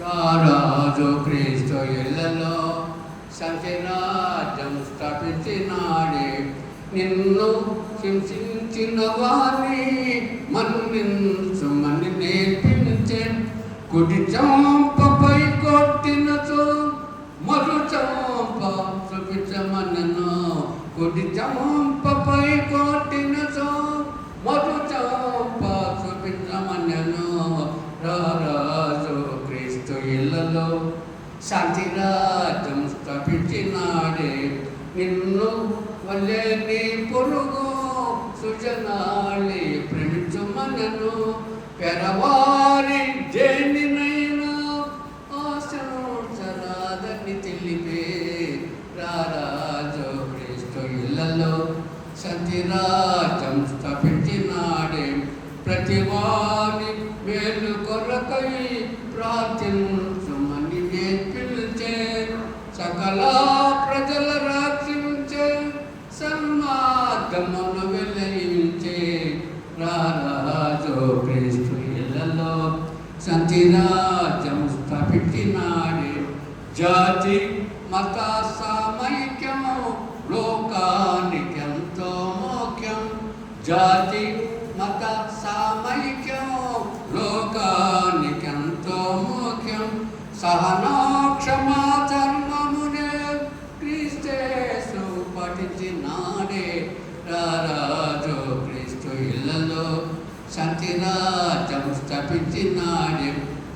రారాజు క్రీస్తు ఇళ్ళలో సంచరాజ్యం స్థాపించినాడే. నిన్ను హింసించిన వారిని మన్నించుమని నేర్పించే కుడి చంపపై కొట్టినచో మరు చంప చూపించమన్నను కుడి చంపపై కొట్టినచో మరు చంప చూపించమన్నను రారా ఇళ్ళలో శాంతిరాజ్యం స్థాపించినాడే. నిన్ను వల్లే నీ పొరుగు సుజనాలి ప్రేమించుమనను. పెరవారి దేనినైనా ఆశను సరాదని తెలిపే రారాజు క్రీస్తు ఇళ్ళలో శాంతిరాజ్యం స్థాపించినాడే. ప్రతి వారి మేలు కొరకై ప్రార్థించుమని నేర్పించే సకల ప్రజల రక్షించే సన్మార్గమును వెలయించే రారాజు క్రీస్తు ఇళ్ళలో సంతిరాజ్యం స్థాపించినాడే. జాతి మత సామైక్యము లోకానికి ఎంతో ముఖ్యం జాతి మత సామైక్యం సహనాక్షమాచర్మమునే క్షమా ధర్మమునే క్రీస్తేసు పఠించినాడే రారాజు క్రీస్తు ఇళ్ళలో శాంతి రాజ్యం స్థాపించినాడే.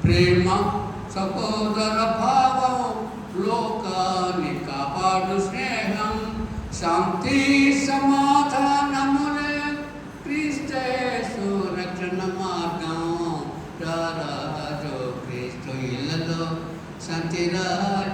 ప్రేమ సహోదర భావం లోకాన్ని కాపాడు స్నేహం శాంతి సమాధానములే క్రీస్తేసు రక్షణ మార్గం. రారాజు క్రీస్తు ఇళ్ళలో శాంతి రాజ్యం